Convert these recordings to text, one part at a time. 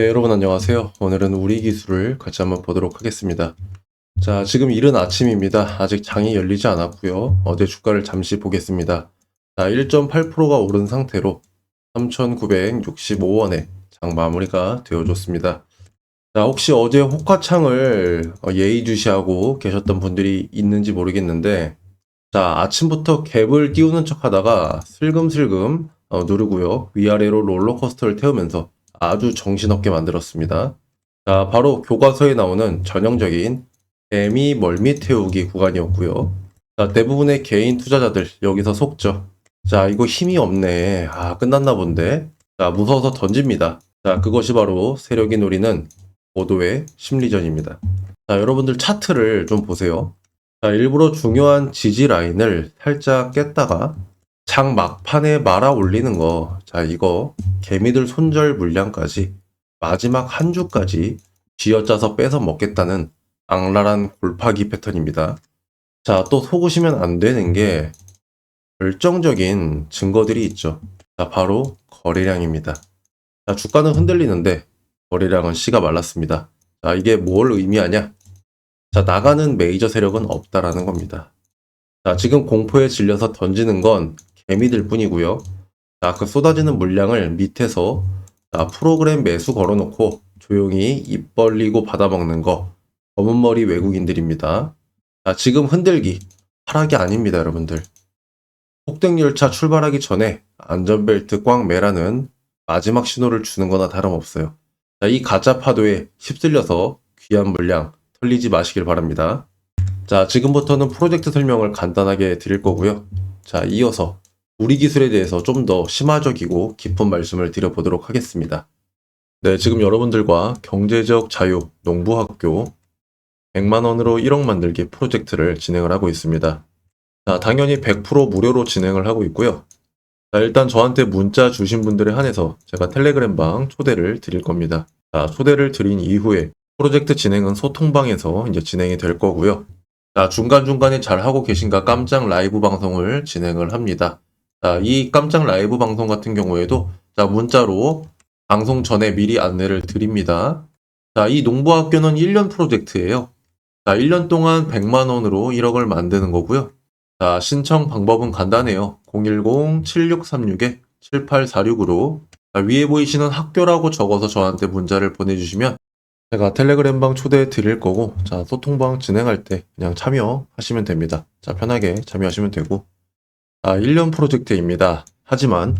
네, 여러분 안녕하세요. 오늘은 우리 기술을 같이 한번 보도록 하겠습니다. 자, 지금 이른 아침입니다. 아직 장이 열리지 않았고요. 어제 주가를 잠시 보겠습니다. 자, 1.8%가 오른 상태로 3,965원에 장 마무리가 되어줬습니다. 자, 혹시 어제 호가창을 어, 예의주시하고 계셨던 분들이 있는지 모르겠는데, 자, 아침부터 갭을 띄우는 척 하다가 슬금슬금 어, 누르고요. 위아래로 롤러코스터를 태우면서 아주 정신없게 만들었습니다. 자, 바로 교과서에 나오는 전형적인 애미 멀미 태우기 구간이었고요. 자, 대부분의 개인 투자자들 여기서 속죠. 자, 이거 힘이 없네. 아, 끝났나 본데. 자, 무서워서 던집니다. 자, 그것이 바로 세력이 노리는 고도의 심리전입니다. 자, 여러분들 차트를 좀 보세요. 자, 일부러 중요한 지지 라인을 살짝 깼다가 장 막판에 말아 올리는 거. 자, 이거 개미들 손절 물량까지 마지막 한 주까지 쥐어짜서 뺏어 먹겠다는 악랄한 골파기 패턴입니다. 자, 또 속으시면 안 되는 게 결정적인 증거들이 있죠. 자, 바로 거래량입니다. 자, 주가는 흔들리는데 거래량은 씨가 말랐습니다. 자, 이게 뭘 의미하냐? 자, 나가는 메이저 세력은 없다라는 겁니다. 자, 지금 공포에 질려서 던지는 건 개미들 뿐이고요. 자, 그 쏟아지는 물량을 밑에서 자, 프로그램 매수 걸어놓고 조용히 입 벌리고 받아먹는 거 검은 머리 외국인들입니다. 자, 지금 흔들기 하락이 아닙니다, 여러분들. 폭등 열차 출발하기 전에 안전벨트 꽉 매라는 마지막 신호를 주는 거나 다름없어요. 자, 이 가짜 파도에 휩쓸려서 귀한 물량 털리지 마시길 바랍니다. 자, 지금부터는 프로젝트 설명을 간단하게 드릴 거고요. 자, 이어서 우리 기술에 대해서 좀 더 심화적이고 깊은 말씀을 드려보도록 하겠습니다. 네, 지금 여러분들과 경제적 자유 농부학교 100만원으로 1억 만들기 프로젝트를 진행을 하고 있습니다. 자, 당연히 100% 무료로 진행을 하고 있고요. 자, 일단 저한테 문자 주신 분들에 한해서 제가 텔레그램방 초대를 드릴 겁니다. 자, 초대를 드린 이후에 프로젝트 진행은 소통방에서 이제 진행이 될 거고요. 자, 중간중간에 잘 하고 계신가 깜짝 라이브 방송을 진행을 합니다. 자, 이 깜짝 라이브 방송 같은 경우에도 자, 문자로 방송 전에 미리 안내를 드립니다. 자, 이 농부학교는 1년 프로젝트예요. 자, 1년 동안 100만 원으로 1억을 만드는 거고요. 자, 신청 방법은 간단해요. 010-7636-7846으로 위에 보이시는 학교라고 적어서 저한테 문자를 보내주시면 제가 텔레그램방 초대해 드릴 거고 자, 소통방 진행할 때 그냥 참여하시면 됩니다. 자, 편하게 참여하시면 되고 아, 1년 프로젝트입니다. 하지만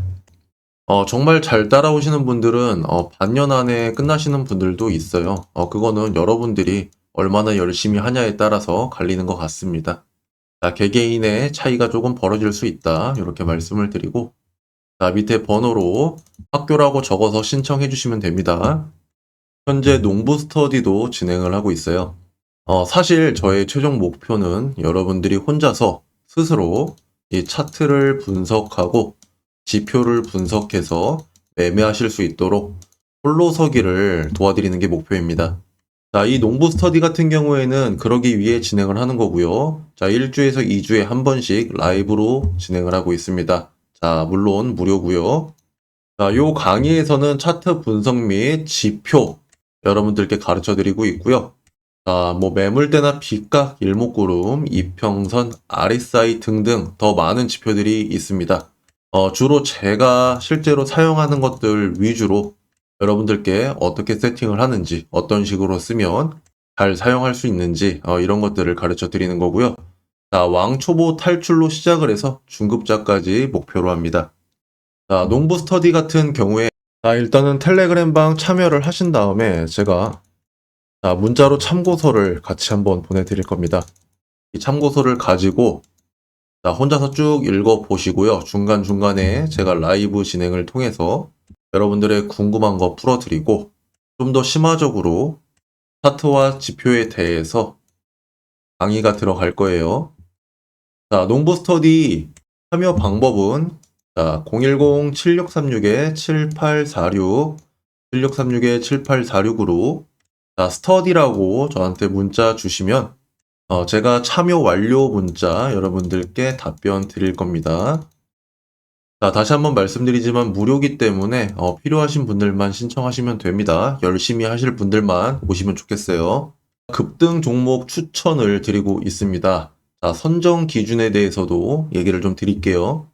어, 정말 잘 따라오시는 분들은 어, 반년 안에 끝나시는 분들도 있어요. 어, 그거는 여러분들이 얼마나 열심히 하냐에 따라서 갈리는 것 같습니다. 자, 개개인의 차이가 조금 벌어질 수 있다. 이렇게 말씀을 드리고 자, 밑에 번호로 학교라고 적어서 신청해 주시면 됩니다. 현재 농부 스터디도 진행을 하고 있어요. 어, 사실 저의 최종 목표는 여러분들이 혼자서 스스로 이 차트를 분석하고 지표를 분석해서 매매하실 수 있도록 홀로 서기를 도와드리는 게 목표입니다. 자, 이 농부 스터디 같은 경우에는 그러기 위해 진행을 하는 거고요. 자, 1주에서 2주에 한 번씩 라이브로 진행을 하고 있습니다. 자, 물론 무료고요. 자, 요 강의에서는 차트 분석 및 지표 여러분들께 가르쳐 드리고 있고요. 자, 뭐 매물대나 비각, 일목구름, 이평선, RSI 등등 더 많은 지표들이 있습니다. 어, 주로 제가 실제로 사용하는 것들 위주로 여러분들께 어떻게 세팅을 하는지, 어떤 식으로 쓰면 잘 사용할 수 있는지 어, 이런 것들을 가르쳐 드리는 거고요. 자, 왕초보 탈출로 시작을 해서 중급자까지 목표로 합니다. 자, 농부 스터디 같은 경우에 자, 일단은 텔레그램 방 참여를 하신 다음에 제가 자, 문자로 참고서를 같이 한번 보내드릴 겁니다. 이 참고서를 가지고 자, 혼자서 쭉 읽어 보시고요. 중간중간에 제가 라이브 진행을 통해서 여러분들의 궁금한 거 풀어드리고 좀 더 심화적으로 차트와 지표에 대해서 강의가 들어갈 거예요. 자, 농부 스터디 참여 방법은 자, 010-7636-7846 7636-7846으로 자, 스터디라고 저한테 문자 주시면 어, 제가 참여 완료 문자 여러분들께 답변 드릴 겁니다. 자, 다시 한번 말씀드리지만 무료기 때문에 어, 필요하신 분들만 신청하시면 됩니다. 열심히 하실 분들만 오시면 좋겠어요. 급등 종목 추천을 드리고 있습니다. 자, 선정 기준에 대해서도 얘기를 좀 드릴게요.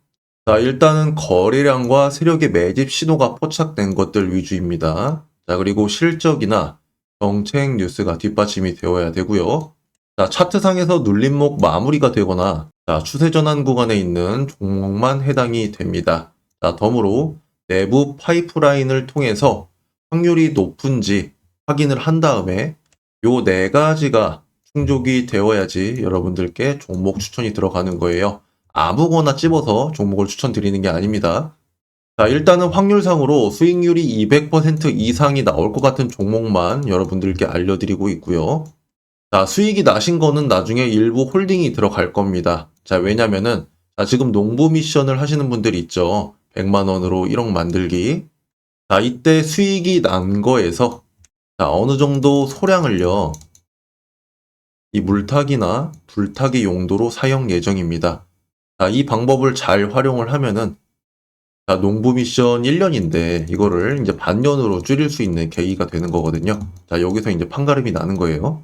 자, 일단은 거래량과 세력의 매집 신호가 포착된 것들 위주입니다. 자, 그리고 실적이나 정책 뉴스가 뒷받침이 되어야 되고요. 자, 차트상에서 눌림목 마무리가 되거나 자, 추세 전환 구간에 있는 종목만 해당이 됩니다. 자, 덤으로 내부 파이프라인을 통해서 확률이 높은지 확인을 한 다음에 요 네 가지가 충족이 되어야지 여러분들께 종목 추천이 들어가는 거예요. 아무거나 찝어서 종목을 추천드리는 게 아닙니다. 자, 일단은 확률상으로 수익률이 200% 이상이 나올 것 같은 종목만 여러분들께 알려드리고 있고요. 자, 수익이 나신 거는 나중에 일부 홀딩이 들어갈 겁니다. 자, 왜냐면은, 자, 지금 농부 미션을 하시는 분들이 있죠. 100만 원으로 1억 만들기. 자, 이때 수익이 난 거에서, 자, 어느 정도 소량을요, 이 물타기나 불타기 용도로 사용 예정입니다. 자, 이 방법을 잘 활용을 하면은, 자, 농부 미션 1년인데, 이거를 이제 반년으로 줄일 수 있는 계기가 되는 거거든요. 자, 여기서 이제 판가름이 나는 거예요.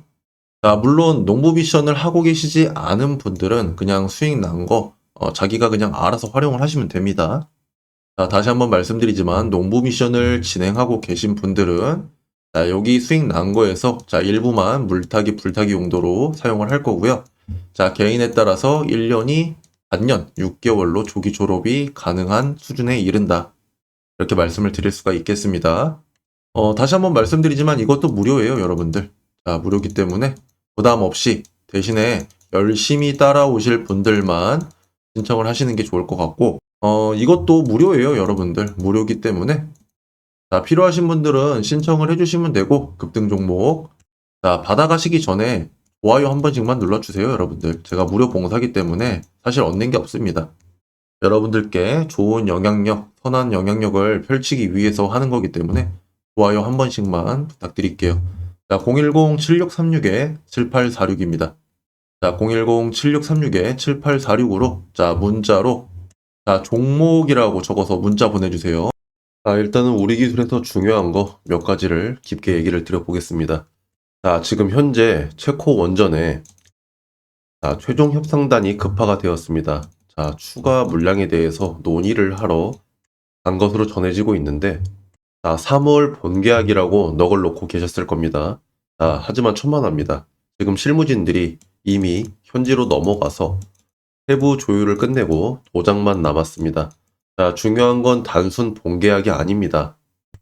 자, 물론 농부 미션을 하고 계시지 않은 분들은 그냥 수익 난 거, 어, 자기가 그냥 알아서 활용을 하시면 됩니다. 자, 다시 한번 말씀드리지만, 농부 미션을 진행하고 계신 분들은, 자, 여기 수익 난 거에서, 자, 일부만 물타기, 불타기 용도로 사용을 할 거고요. 자, 개인에 따라서 1년이 반년, 6개월로 조기 졸업이 가능한 수준에 이른다. 이렇게 말씀을 드릴 수가 있겠습니다. 어, 다시 한번 말씀드리지만 이것도 무료예요, 여러분들. 자, 무료기 때문에 부담 없이 대신에 열심히 따라오실 분들만 신청을 하시는 게 좋을 것 같고, 어, 이것도 무료예요, 여러분들. 무료기 때문에. 자, 필요하신 분들은 신청을 해주시면 되고, 급등 종목. 자, 받아가시기 전에 좋아요 한 번씩만 눌러주세요, 여러분들. 제가 무료 봉사기 때문에 사실 얻는 게 없습니다. 여러분들께 좋은 영향력, 선한 영향력을 펼치기 위해서 하는 거기 때문에 좋아요 한 번씩만 부탁드릴게요. 자, 010-7636-7846입니다. 자, 010-7636-7846으로, 자, 문자로, 자, 종목이라고 적어서 문자 보내주세요. 자, 일단은 우리 기술에서 중요한 거 몇 가지를 깊게 얘기를 드려보겠습니다. 자, 지금 현재 체코 원전에 자, 최종 협상단이 급파가 되었습니다. 자, 추가 물량에 대해서 논의를 하러 간 것으로 전해지고 있는데, 자, 3월 본계약이라고 넉을 놓고 계셨을 겁니다. 자, 하지만 천만합니다. 지금 실무진들이 이미 현지로 넘어가서 세부 조율을 끝내고 도장만 남았습니다. 자, 중요한 건 단순 본계약이 아닙니다.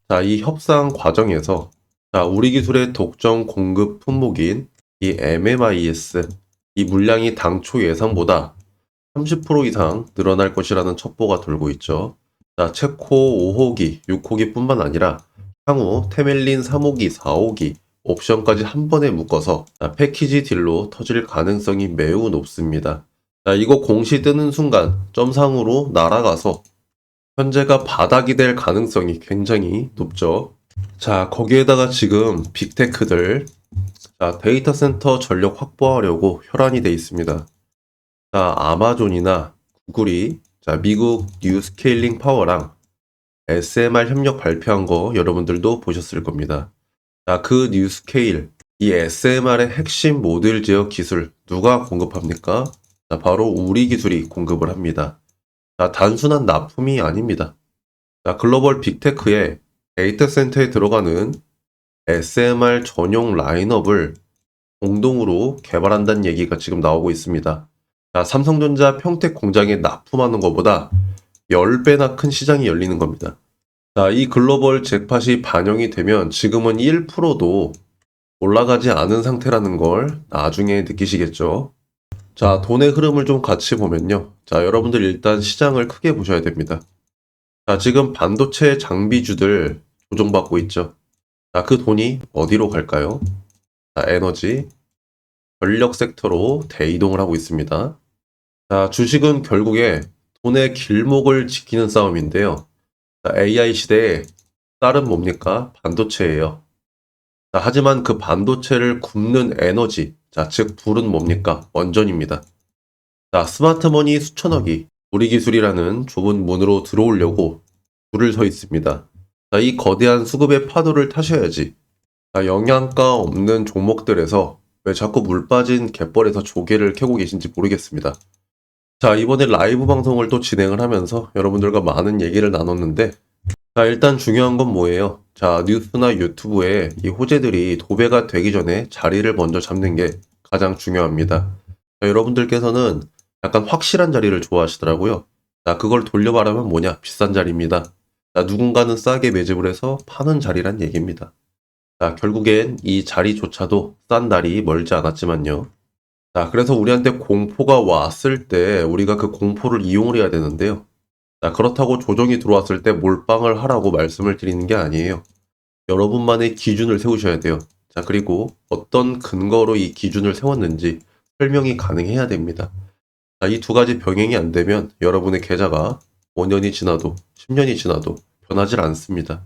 자, 이 협상 과정에서 자, 우리 기술의 독점 공급 품목인 이 MMIS 이 물량이 당초 예상보다 30% 이상 늘어날 것이라는 첩보가 돌고 있죠. 자, 체코 5호기, 6호기 뿐만 아니라 향후 테멜린 3호기, 4호기 옵션까지 한 번에 묶어서 자, 패키지 딜로 터질 가능성이 매우 높습니다. 자, 이거 공시 뜨는 순간 점상으로 날아가서 현재가 바닥이 될 가능성이 굉장히 높죠. 자, 거기에다가 지금 빅테크들, 자, 데이터 센터 전력 확보하려고 혈안이 돼 있습니다. 자, 아마존이나 구글이, 자, 미국 뉴 스케일링 파워랑 SMR 협력 발표한 거 여러분들도 보셨을 겁니다. 자, 그 뉴 스케일, 이 SMR의 핵심 모듈 제어 기술 누가 공급합니까? 자, 바로 우리 기술이 공급을 합니다. 자, 단순한 납품이 아닙니다. 자, 글로벌 빅테크에 데이터 센터에 들어가는 SMR 전용 라인업을 공동으로 개발한다는 얘기가 지금 나오고 있습니다. 자, 삼성전자 평택 공장에 납품하는 것보다 10배나 큰 시장이 열리는 겁니다. 자, 이 글로벌 잭팟이 반영이 되면 지금은 1%도 올라가지 않은 상태라는 걸 나중에 느끼시겠죠. 자, 돈의 흐름을 좀 같이 보면요. 자, 여러분들 일단 시장을 크게 보셔야 됩니다. 자, 지금 반도체 장비주들 조정받고 있죠. 자, 그 돈이 어디로 갈까요? 자, 에너지, 전력 섹터로 대이동을 하고 있습니다. 자, 주식은 결국에 돈의 길목을 지키는 싸움인데요. 자, AI 시대에 딸은 뭡니까? 반도체예요. 자, 하지만 그 반도체를 굽는 에너지, 자, 즉 불은 뭡니까? 원전입니다. 자, 스마트머니 수천억이 우리 기술이라는 좁은 문으로 들어오려고 줄을 서 있습니다. 자, 이 거대한 수급의 파도를 타셔야지. 자, 영양가 없는 종목들에서 왜 자꾸 물 빠진 갯벌에서 조개를 캐고 계신지 모르겠습니다. 자, 이번에 라이브 방송을 또 진행을 하면서 여러분들과 많은 얘기를 나눴는데, 자, 일단 중요한 건 뭐예요? 자, 뉴스나 유튜브에 이 호재들이 도배가 되기 전에 자리를 먼저 잡는 게 가장 중요합니다. 자, 여러분들께서는 약간 확실한 자리를 좋아하시더라고요. 자, 그걸 돌려 말하면 뭐냐? 비싼 자리입니다. 자, 누군가는 싸게 매집을 해서 파는 자리란 얘기입니다. 자, 결국엔 이 자리조차도 싼 날이 멀지 않았지만요. 자, 그래서 우리한테 공포가 왔을 때 우리가 그 공포를 이용을 해야 되는데요. 자, 그렇다고 조정이 들어왔을 때 몰빵을 하라고 말씀을 드리는 게 아니에요. 여러분만의 기준을 세우셔야 돼요. 자, 그리고 어떤 근거로 이 기준을 세웠는지 설명이 가능해야 됩니다. 자, 이두 가지 병행이 안 되면 여러분의 계좌가 5년이 지나도 10년이 지나도 변하질 않습니다.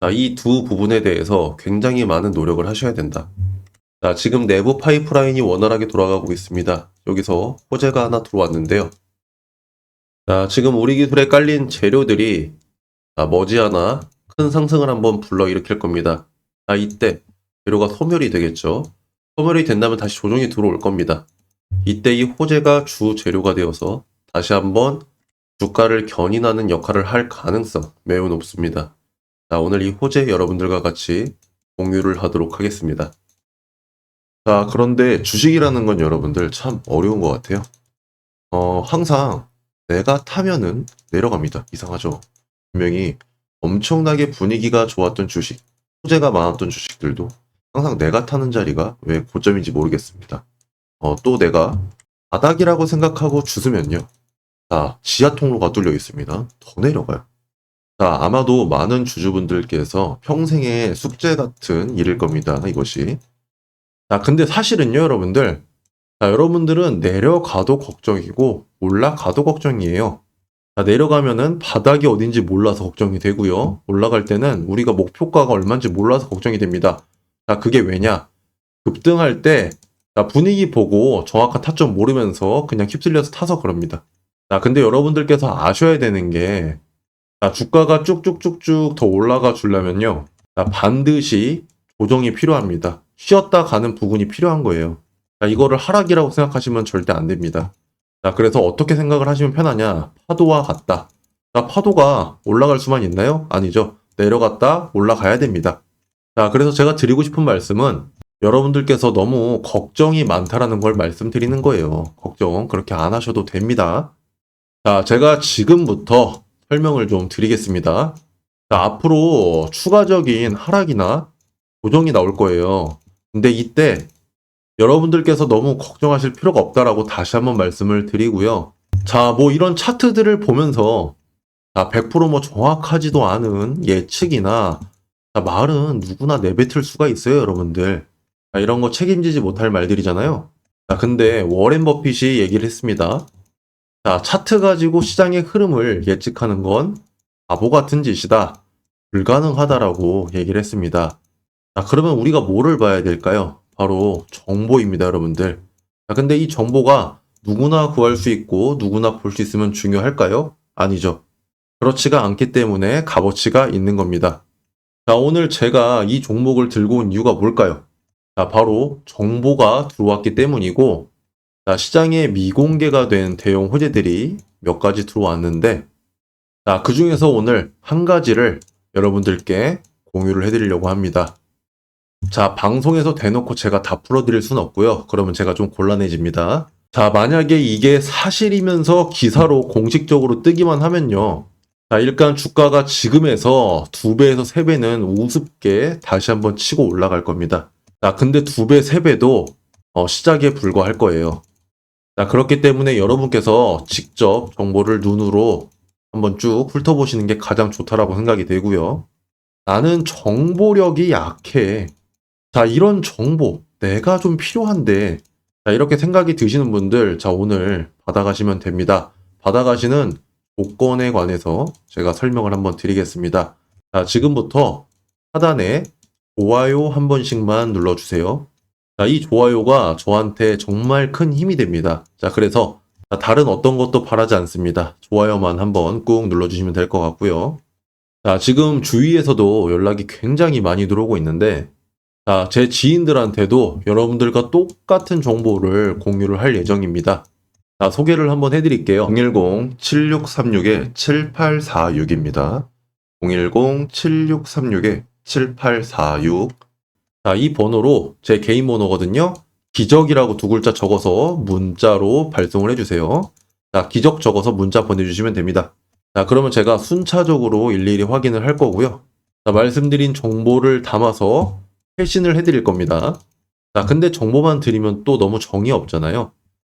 자, 이두 부분에 대해서 굉장히 많은 노력을 하셔야 된다. 자, 지금 내부 파이프라인이 원활하게 돌아가고 있습니다. 여기서 호재가 하나 들어왔는데요. 자, 지금 우리 기술에 깔린 재료들이 자, 머지않아 큰 상승을 한번 불러일으킬 겁니다. 자, 이때 재료가 소멸이 되겠죠. 소멸이 된다면 다시 조정이 들어올 겁니다. 이때 이 호재가 주 재료가 되어서 다시 한번 주가를 견인하는 역할을 할 가능성 매우 높습니다. 자, 오늘 이 호재 여러분들과 같이 공유를 하도록 하겠습니다. 자, 그런데 주식이라는 건 여러분들 참 어려운 것 같아요. 어, 항상 내가 타면은 내려갑니다. 이상하죠? 분명히 엄청나게 분위기가 좋았던 주식, 호재가 많았던 주식들도 항상 내가 타는 자리가 왜 고점인지 모르겠습니다. 어, 또 내가 바닥이라고 생각하고 주스면요. 자, 지하 통로가 뚫려 있습니다. 더 내려가요. 자, 아마도 많은 주주분들께서 평생의 숙제 같은 일일 겁니다. 이것이. 자, 근데 사실은요, 여러분들. 자, 여러분들은 내려가도 걱정이고, 올라가도 걱정이에요. 자, 내려가면은 바닥이 어딘지 몰라서 걱정이 되고요. 올라갈 때는 우리가 목표가가 얼마인지 몰라서 걱정이 됩니다. 자, 그게 왜냐? 급등할 때, 자, 분위기 보고 정확한 타점 모르면서 그냥 휩쓸려서 타서 그럽니다. 자, 근데 여러분들께서 아셔야 되는 게, 자, 주가가 쭉쭉쭉쭉 더 올라가 주려면요. 자, 반드시 조정이 필요합니다. 쉬었다 가는 부분이 필요한 거예요. 자, 이거를 하락이라고 생각하시면 절대 안 됩니다. 자, 그래서 어떻게 생각을 하시면 편하냐? 파도와 같다. 자, 파도가 올라갈 수만 있나요? 아니죠. 내려갔다 올라가야 됩니다. 자, 그래서 제가 드리고 싶은 말씀은 여러분들께서 너무 걱정이 많다라는 걸 말씀드리는 거예요. 걱정 그렇게 안 하셔도 됩니다. 자, 제가 지금부터 설명을 좀 드리겠습니다. 자, 앞으로 추가적인 하락이나 조정이 나올 거예요. 근데 이때 여러분들께서 너무 걱정하실 필요가 없다라고 다시 한번 말씀을 드리고요. 자, 뭐 이런 차트들을 보면서 자, 100%뭐 정확하지도 않은 예측이나 자, 말은 누구나 내뱉을 수가 있어요, 여러분들. 자, 이런 거 책임지지 못할 말들이잖아요. 자, 근데 워렌 버핏이 얘기를 했습니다. 자, 차트 가지고 시장의 흐름을 예측하는 건 바보 같은 짓이다. 불가능하다라고 얘기를 했습니다. 자, 그러면 우리가 뭐를 봐야 될까요? 바로 정보입니다, 여러분들. 자, 근데 이 정보가 누구나 구할 수 있고 누구나 볼 수 있으면 중요할까요? 아니죠. 그렇지가 않기 때문에 값어치가 있는 겁니다. 자, 오늘 제가 이 종목을 들고 온 이유가 뭘까요? 자, 바로 정보가 들어왔기 때문이고, 자, 시장에 미공개가 된 대형 호재들이 몇 가지 들어왔는데, 자, 그 중에서 오늘 한 가지를 여러분들께 공유를 해드리려고 합니다. 자, 방송에서 대놓고 제가 다 풀어드릴 수는 없고요. 그러면 제가 좀 곤란해집니다. 자, 만약에 이게 사실이면서 기사로 공식적으로 뜨기만 하면요. 자, 일단 주가가 지금에서 두 배에서 세 배는 우습게 다시 한번 치고 올라갈 겁니다. 자, 근데 두 배, 세 배도 어, 시작에 불과할 거예요. 자, 그렇기 때문에 여러분께서 직접 정보를 눈으로 한번 쭉 훑어보시는 게 가장 좋다라고 생각이 되고요. 나는 정보력이 약해. 자, 이런 정보 내가 좀 필요한데 자, 이렇게 생각이 드시는 분들 자, 오늘 받아가시면 됩니다. 받아가시는 조건에 관해서 제가 설명을 한번 드리겠습니다. 자, 지금부터 하단에 좋아요 한 번씩만 눌러주세요. 자, 이 좋아요가 저한테 정말 큰 힘이 됩니다. 자, 그래서 자, 다른 어떤 것도 바라지 않습니다. 좋아요만 한번 꾹 눌러주시면 될 것 같고요. 자, 지금 주위에서도 연락이 굉장히 많이 들어오고 있는데, 자, 제 지인들한테도 여러분들과 똑같은 정보를 공유를 할 예정입니다. 자, 소개를 한번 해드릴게요. 010-7636-7846입니다. 010-7636-7846. 자, 이 번호로 제 개인 번호거든요. 기적이라고 두 글자 적어서 문자로 발송을 해주세요. 자, 기적 적어서 문자 보내주시면 됩니다. 자, 그러면 제가 순차적으로 일일이 확인을 할 거고요. 자, 말씀드린 정보를 담아서 회신을 해드릴 겁니다. 자, 근데 정보만 드리면 또 너무 정이 없잖아요.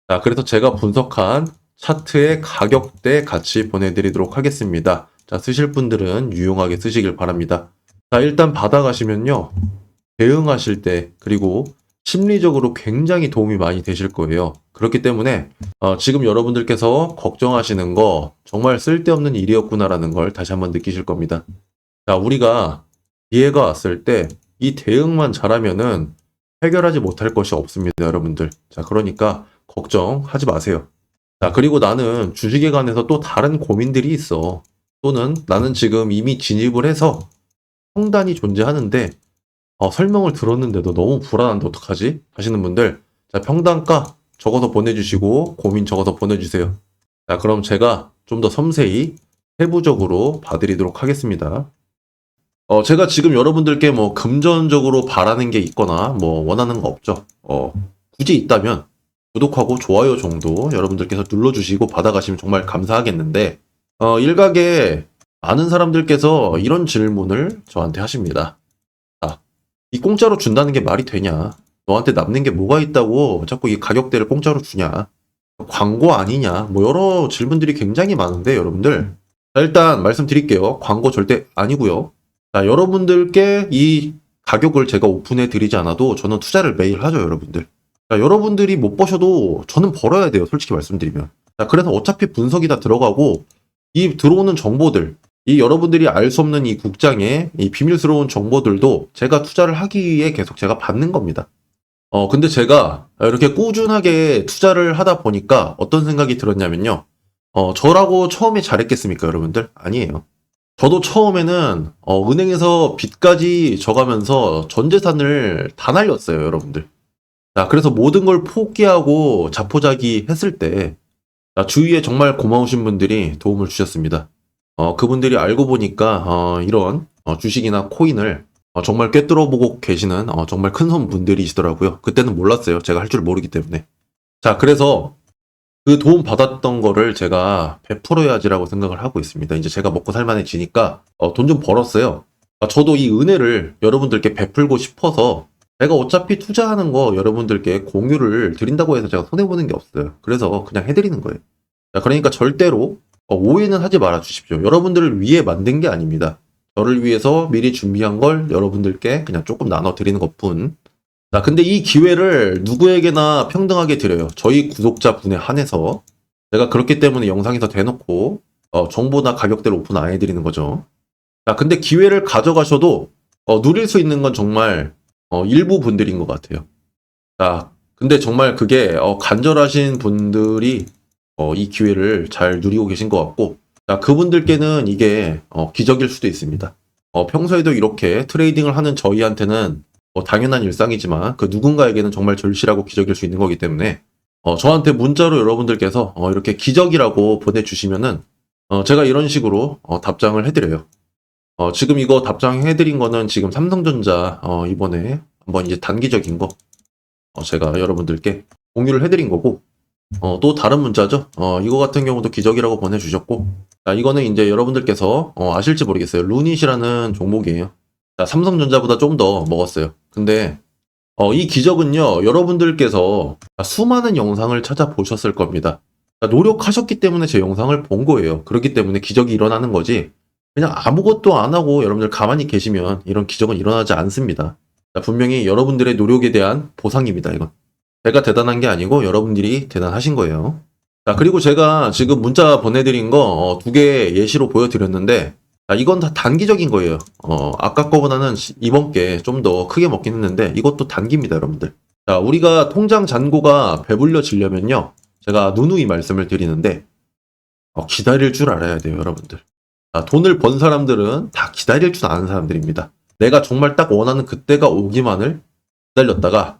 자, 그래서 제가 분석한 차트의 가격대 같이 보내드리도록 하겠습니다. 자, 쓰실 분들은 유용하게 쓰시길 바랍니다. 자, 일단 받아가시면요. 대응하실 때, 그리고 심리적으로 굉장히 도움이 많이 되실 거예요. 그렇기 때문에, 어, 지금 여러분들께서 걱정하시는 거 정말 쓸데없는 일이었구나라는 걸 다시 한번 느끼실 겁니다. 자, 우리가 기회가 왔을 때 이 대응만 잘하면은 해결하지 못할 것이 없습니다, 여러분들. 자, 그러니까 걱정하지 마세요. 자, 그리고 나는 주식에 관해서 또 다른 고민들이 있어. 또는 나는 지금 이미 진입을 해서 평단이 존재하는데 어, 설명을 들었는데도 너무 불안한데 어떡하지? 하시는 분들 자, 평단가 적어서 보내주시고 고민 적어서 보내주세요. 자, 그럼 제가 좀 더 섬세히 세부적으로 봐드리도록 하겠습니다. 어, 제가 지금 여러분들께 뭐 금전적으로 바라는 게 있거나 뭐 원하는 거 없죠. 어, 굳이 있다면 구독하고 좋아요 정도 여러분들께서 눌러주시고 받아가시면 정말 감사하겠는데, 어, 일각에 많은 사람들께서 이런 질문을 저한테 하십니다. 아, 이 공짜로 준다는 게 말이 되냐? 너한테 남는 게 뭐가 있다고 자꾸 이 가격대를 공짜로 주냐? 광고 아니냐? 뭐 여러 질문들이 굉장히 많은데 여러분들. 자, 일단 말씀드릴게요. 광고 절대 아니고요. 자, 여러분들께 이 가격을 제가 오픈해 드리지 않아도 저는 투자를 매일 하죠, 여러분들. 자, 여러분들이 못 버셔도 저는 벌어야 돼요, 솔직히 말씀드리면. 자, 그래서 어차피 분석이 다 들어가고 이 들어오는 정보들, 이 여러분들이 알 수 없는 이 국장의 이 비밀스러운 정보들도 제가 투자를 하기 위해 계속 제가 받는 겁니다. 어, 근데 제가 이렇게 꾸준하게 투자를 하다 보니까 어떤 생각이 들었냐면요. 어, 저라고 처음에 잘했겠습니까, 여러분들? 아니에요. 저도 처음에는 어, 은행에서 빚까지 져가면서 전 재산을 다 날렸어요, 여러분들. 자, 그래서 모든 걸 포기하고 자포자기 했을 때, 자, 주위에 정말 고마우신 분들이 도움을 주셨습니다. 어, 그분들이 알고 보니까, 어, 이런, 어, 주식이나 코인을, 어, 정말 꿰뚫어 보고 계시는, 어, 정말 큰손 분들이시더라고요. 그때는 몰랐어요. 제가 할 줄 모르기 때문에. 자, 그래서, 그 도움 받았던 거를 제가 베풀어야지라고 생각을 하고 있습니다. 이제 제가 먹고 살만해지니까, 어, 돈 좀 벌었어요. 아, 저도 이 은혜를 여러분들께 베풀고 싶어서, 제가 어차피 투자하는 거 여러분들께 공유를 드린다고 해서 제가 손해보는 게 없어요. 그래서 그냥 해드리는 거예요. 자, 그러니까 절대로 어, 오해는 하지 말아 주십시오. 여러분들을 위해 만든 게 아닙니다. 저를 위해서 미리 준비한 걸 여러분들께 그냥 조금 나눠 드리는 것 뿐. 자, 근데 이 기회를 누구에게나 평등하게 드려요. 저희 구독자 분에 한해서. 제가 그렇기 때문에 영상에서 대놓고 어, 정보나 가격대를 오픈 안 해드리는 거죠. 자, 근데 기회를 가져가셔도 어, 누릴 수 있는 건 정말 어, 일부 분들인 것 같아요. 자, 근데 정말 그게 어, 간절하신 분들이 어, 이 기회를 잘 누리고 계신 것 같고, 자, 그분들께는 이게 어, 기적일 수도 있습니다. 어, 평소에도 이렇게 트레이딩을 하는 저희한테는 뭐 당연한 일상이지만 그 누군가에게는 정말 절실하고 기적일 수 있는 거기 때문에 어, 저한테 문자로 여러분들께서 어, 이렇게 기적이라고 보내주시면은 어, 제가 이런 식으로 어, 답장을 해드려요. 어, 지금 이거 답장해드린 거는 지금 삼성전자 어, 이번에 한번 이제 단기적인 거 어, 제가 여러분들께 공유를 해드린 거고 어, 또 다른 문자죠. 어, 이거 같은 경우도 기적이라고 보내주셨고 자, 이거는 이제 여러분들께서 어, 아실지 모르겠어요. 루닛이라는 종목이에요. 자, 삼성전자보다 좀 더 먹었어요. 근데 어, 이 기적은요, 여러분들께서 수많은 영상을 찾아보셨을 겁니다. 자, 노력하셨기 때문에 제 영상을 본 거예요. 그렇기 때문에 기적이 일어나는 거지. 그냥 아무것도 안 하고 여러분들 가만히 계시면 이런 기적은 일어나지 않습니다. 자, 분명히 여러분들의 노력에 대한 보상입니다, 이건. 제가 대단한 게 아니고 여러분들이 대단하신 거예요. 자, 그리고 제가 지금 문자 보내드린 거 두 개 예시로 보여드렸는데, 자, 이건 다 단기적인 거예요. 어, 아까 거보다는 시- 이번 게 좀 더 크게 먹긴 했는데, 이것도 단기입니다, 여러분들. 자, 우리가 통장 잔고가 배불려지려면요, 제가 누누이 말씀을 드리는데 어, 기다릴 줄 알아야 돼요, 여러분들. 아, 돈을 번 사람들은 다 기다릴 줄 아는 사람들입니다. 내가 정말 딱 원하는 그때가 오기만을 기다렸다가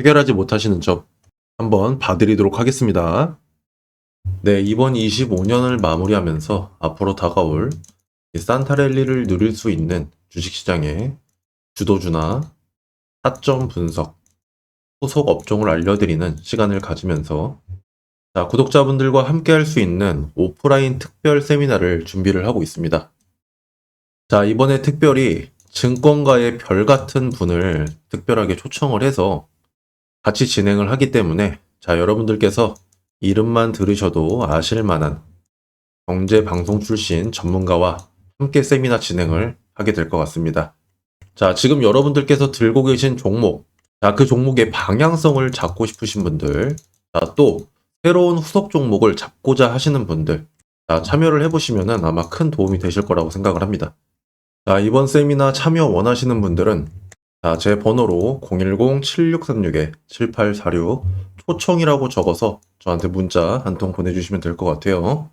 해결하지 못하시는 점 한번 봐드리도록 하겠습니다. 네, 이번 25년을 마무리하면서 앞으로 다가올 이 산타랠리를 누릴 수 있는 주식시장의 주도주나 타점 분석, 후속 업종을 알려드리는 시간을 가지면서 자, 구독자분들과 함께 할 수 있는 오프라인 특별 세미나를 준비를 하고 있습니다. 자, 이번에 특별히 증권가의 별 같은 분을 특별하게 초청을 해서 같이 진행을 하기 때문에 자, 여러분들께서 이름만 들으셔도 아실 만한 경제 방송 출신 전문가와 함께 세미나 진행을 하게 될 것 같습니다. 자, 지금 여러분들께서 들고 계신 종목, 자, 그 종목의 방향성을 잡고 싶으신 분들, 자, 또 새로운 후속 종목을 잡고자 하시는 분들, 자, 참여를 해보시면 아마 큰 도움이 되실 거라고 생각을 합니다. 자, 이번 세미나 참여 원하시는 분들은 자, 제 번호로 010-7636-7846 초청이라고 적어서 저한테 문자 한 통 보내주시면 될 것 같아요.